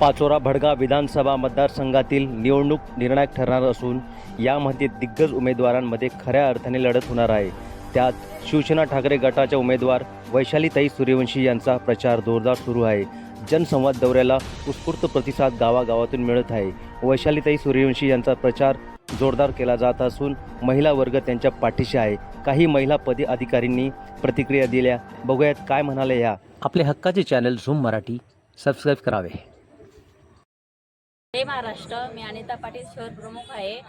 पाचोरा भडगा विधानसभा मतदारसंघातील निवडणूक निर्णायक ठरणार असून यामध्ये दिग्गज उमेदवारांमध्ये खऱ्या अर्थाने लढत होणार आहे. त्यात शिवसेना ठाकरे गटाच्या उमेदवार वैशालीताई सूर्यवंशी यांचा प्रचार जोरदार सुरू आहे. जनसंवाद दौऱ्याला उत्स्फूर्त प्रतिसाद गावागावातून मिळत आहे. वैशालीताई सूर्यवंशी यांचा प्रचार जोरदार केला जात असून महिला वर्ग त्यांच्या पाठीशी आहे. काही महिला पदी अधिकारींनी प्रतिक्रिया दिल्या. बघूयात काय म्हणाले या आपले हक्काचे चॅनल झूम मराठी सबस्क्राईब करावे. जय महाराष्ट्र. मी अनिता पाटील शहर प्रमुख आहे.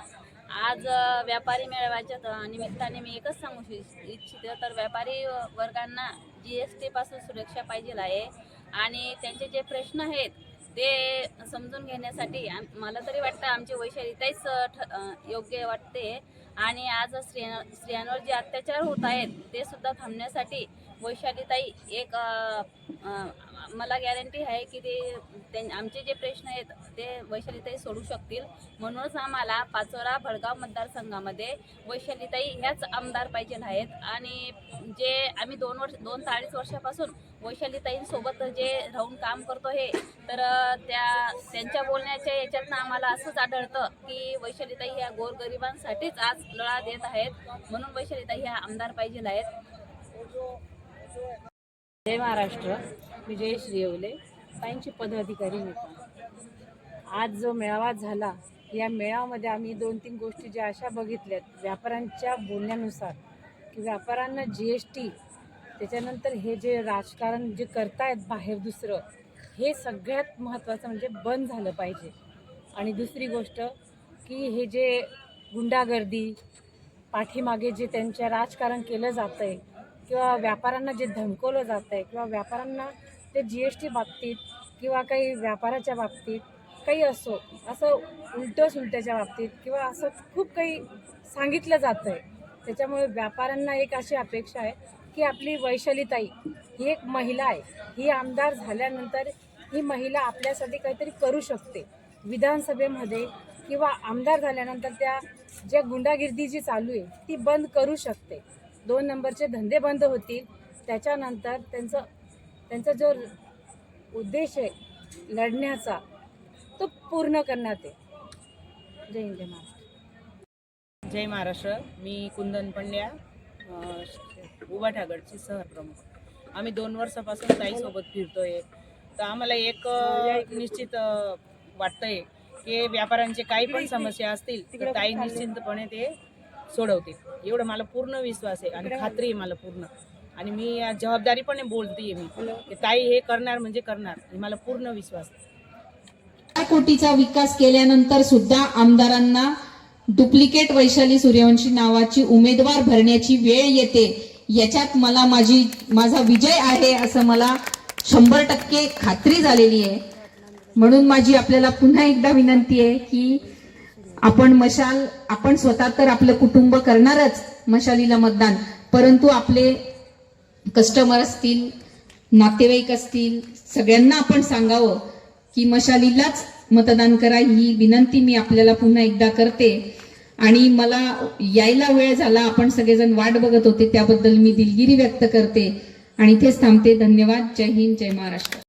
आज व्यापारी मेळाव्याच्या निमित्ताने मी एकच सांगू इच्छिते तर व्यापारी वर्गांना जी एस टीपासून सुरक्षा पाहिजे आहे. आणि त्यांचे जे प्रश्न आहेत ते समजून घेण्यासाठी मला तरी वाटतं आमची वैशालीताईच ठ- योग्य वाटते. आणि आज स्त्रिया स्त्रियांवर जे अत्याचार होत आहेत ते सुद्धा थांबण्यासाठी वैशालीताई एक आ, आ, मला गॅरंटी आहे की ते त्यां- आमचे जे प्रश्न आहेत ते वैशालीताई सोडू शकतील. म्हणूनच आम्हाला पाचोरा भडगाव मतदारसंघामध्ये वैशालीताई ह्याच आमदार पाहिजे आहेत. आणि जे आम्ही दोन वर्ष दोन ते अडीच वर्षापासून वैशालीताईंसोबत जे राहून काम करतो हे तर त्या त्यांच्या बोलण्याच्या याच्यातनं आम्हाला असंच आढळतं की वैशालीताई ह्या गोरगरिबांसाठीच आज लढा देत आहेत. म्हणून वैशालीताई ह्या आमदार पाहिजे आहेत. जय महाराष्ट्र मी जयेश येवले साईंची पदाधिकारी मी आज जो मेळावा झाला या मेळाव्यामध्ये आम्ही दोन तीन गोष्टी ज्या अशा बघितल्यात व्यापाऱ्यांच्या बोलण्यानुसार की व्यापाऱ्यांना जी एस टी त्याच्यानंतर हे जे राजकारण जे करतायत बाहेर दुसरं हे सगळ्यात महत्त्वाचं म्हणजे बंद झालं पाहिजे. आणि दुसरी गोष्ट की हे जे गुंडागर्दी पाठीमागे जे त्यांच्या राजकारण केलं जातं आहे किंवा व्यापाऱ्यांना जे धमकवलं जातं आहे किंवा व्यापाऱ्यांना ते जी एस टी बाबतीत किंवा काही व्यापाराच्या बाबतीत काही असो असं उलटं सुलट्याच्या बाबतीत किंवा असं खूप काही सांगितलं जातं आहे त्याच्यामुळे व्यापाऱ्यांना एक अशी अपेक्षा आहे की आपली वैशालीताई ही एक महिला आहे. ही आमदार झाल्यानंतर ही महिला आपल्यासाठी काहीतरी करू शकते. विधानसभेमध्ये किंवा आमदार झाल्यानंतर त्या ज्या गुंडागिर्दी जी चालू आहे ती बंद करू शकते. दोन नंबरचे धंदे बंद होतील त्याच्यानंतर त्यांचं त्यांचा जो उद्देश आहे लढण्याचा तो पूर्ण करण्यात आहे जय हिंद जय महाराष्ट्र. जय महाराष्ट्र. मी कुंदन पंड्या अ, उभाठागडची सहप्रमुख. आम्ही दोन वर्षापासून ताईसोबत फिरतोय. तर आम्हाला एक निश्चित वाटतंय की व्यापाऱ्यांचे काही पण समस्या असतील तर ताई निश्चिंतपणे ते सोडवतील एवढं मला पूर्ण विश्वास आहे आणि खात्री आहे मला पूर्ण. आणि मी जबाबदारीपणे बोलते मी. की ताई हे करणार म्हणजे करणार. हे मला पूर्ण विश्वास आहे. कोटीचा विकास केल्यानंतर सुद्धा आमदारांना डुप्लिकेट वैशाली सूर्यवंशी नावाची उमेदवार भरण्याची वेळ येते. याच्यात मला माझी माझा विजय आहे असं मला शंभर टक्के खात्री झालेली आहे. म्हणून माझी आपल्याला पुन्हा एकदा विनंती आहे की आपण मशाल आपण स्वतः तर आपलं कुटुंब करणारच मशालीला मतदान परंतु आपले कस्टमर असतील नातेवाईक असतील सगळ्यांना आपण सांगावं की मशालीलाच मतदान करा. ही विनंती मी आपल्याला पुन्हा एकदा करते. आणि मला यायला वेळ झाला आपण सगळेजण वाट बघत होते त्याबद्दल मी दिलगिरी व्यक्त करते. आणि इथेच थांबते. धन्यवाद. जय हिंद. जय महाराष्ट्र.